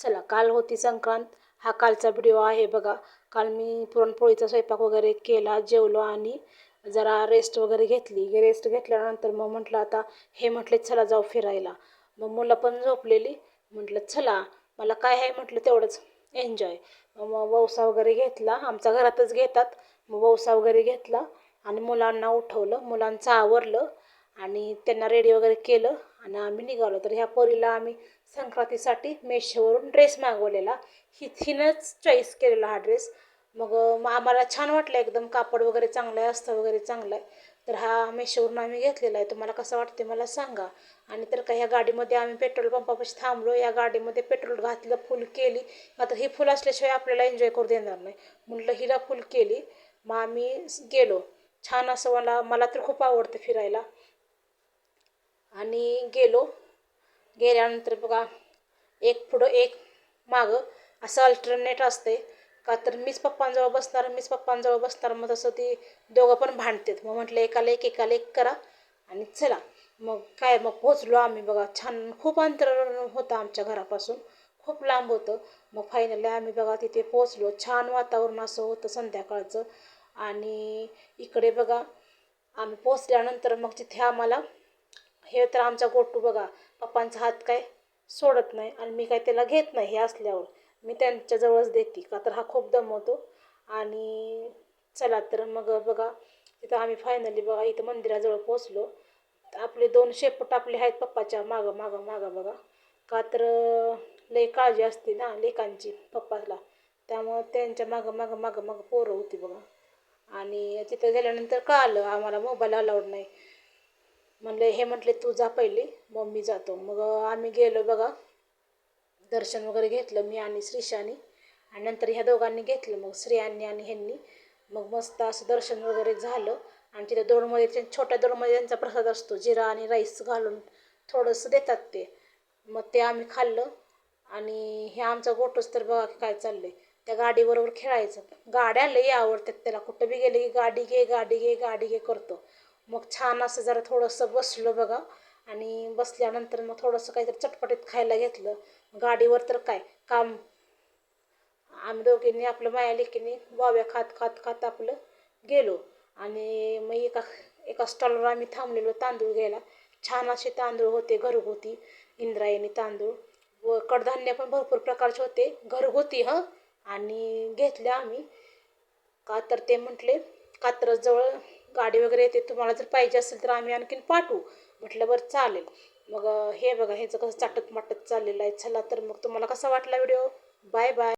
चला काल होती संक्रांत. हा कालचा व्हिडिओ आहे बघा. काल मी पुरणपोळीचा स्वयंपाक वगैरे केला जेवलो आणि जरा रेस्ट वगैरे घेतली. रेस्ट घेतल्यानंतर मग म्हटलं आता हे म्हटले चला जाऊ फिरायला. मग मुलं पण झोपलेली. म्हटलं चला. मला काय आहे म्हटलं तेवढंच एन्जॉय मग वौसा वगैरे घेतला. आमच्या घरातच घेतात. मग वौसा वगैरे घेतला आणि मुलांना उठवलं. मुलांचं आवरलं आणि त्यांना रेडी वगैरे केलं. आणि आम्ही निघालो. तर ह्या पोरीला आम्ही संक्रांतीसाठी मेशोवरून ड्रेस मागवलेला. ही हिनंच चॉईस केलेला हा ड्रेस मग मग आम्हाला छान वाटलं एकदम. कापड वगैरे चांगलं आहे असतं वगैरे चांगलं आहे तर हा मेशोवरून आम्ही घेतलेला आहे. तुम्हाला कसं वाटते मला सांगा. आणि तर का ह्या गाडीमध्ये आम्ही पेट्रोल पंपापाशी थांबलो. या गाडीमध्ये पेट्रोल घातलं फुल केली. आता ही फुल असल्याशिवाय आपल्याला एन्जॉय करू देणार नाही. म्हटलं हिला फुल केली. मग आम्ही गेलो. छान असं मला मला तर खूप आवडतं फिरायला. आणि गेलो. गेल्यानंतर बघा एक पुढं एक मागं असं अल्टरनेट असते का तर मीच पप्पांजवळ बसणार मीच पप्पांजवळ बसणार मग तसं ती दोघं पण भांडतात. मग म्हटलं एकाला एक एकाला एक करा आणि चला. मग काय मग पोचलो आम्ही बघा. छान खूप अंतर होतं आमच्या घरापासून. खूप लांब होतं. मग फायनली आम्ही बघा तिथे पोचलो छान वातावरण असं होतं संध्याकाळचं. आणि इकडे बघा आम्ही पोचल्यानंतर मग तिथे आम्हाला हे तर आमचा गोटू बघा पप्पांचा हात काय सोडत नाही आणि मी काय त्याला घेत नाही हे असल्यावर. मी त्यांच्याजवळच देते का तर हा खूप दमवतो. आणि चला तर मग बघा तिथं आम्ही फायनली बघा इथं मंदिराजवळ पोचलो आपले दोन शेपट आपले आहेत पप्पाच्या मागं मागं मागं बघा. का तर लई काळजी असते ना लेकांची पप्पाला. त्यामुळं त्यांच्या मागं मागं मागं मागं पोरं होती बघा. आणि तिथं गेल्यानंतर कळालं आम्हाला मोबाईल अलाउड नाही. म्हणलं हे म्हटले तू जा पहिली मग मी जातो. मग आम्ही गेलो बघा दर्शन वगैरे घेतलं मी आणि श्रीशानी. आणि नंतर ह्या दोघांनी घेतलं मग स्त्रियांनी आणि ह्यांनी. मग मस्त असं दर्शन वगैरे झालं. आणि तिथे दोडमध्ये छोट्या दोडमध्ये त्यांचा प्रसाद असतो जिरा आणि राईस घालून थोडंसं देतात ते. मग ते आम्ही खाल्लं. आणि हे आमचा गोटूच तर बघा काय चाललं आहे त्या गाडीबरोबर खेळायचं. गाड्या लई आवडतात त्याला. कुठं बी गेले की गाडी घे गाडी घे गाडी घे करतो. मग छान असं जरा थोडंसं बसलो बघा. आणि बसल्यानंतर मग थोडंसं काहीतरी चटपटीत खायला घेतलं. गाडीवर तर काय काम. आम्ही दोघींनी आपलं माया लेकीने वाव्या खात खात खात आपलं गेलो. आणि मग एका एका स्टॉलवर आम्ही थांबलेलो तांदूळ घ्यायला. छान असे तांदूळ होते घरगुती. इंद्रायणी तांदूळ. व कडधान्य पण भरपूर प्रकारचे होते घरगुती हं. आणि घेतले आम्ही. का तर ते म्हटले कात्रजवळ गाडी वगैरे येते तुम्हाला जर पाहिजे असेल तर आम्ही आणखीन पाठवू. म्हटलं बरं चालेल. मग हे बघा ह्याचं कसं चाटत माटत चाललेलं आहे. चला तर मग तुम्हाला कसा वाटला व्हिडिओ? Bye bye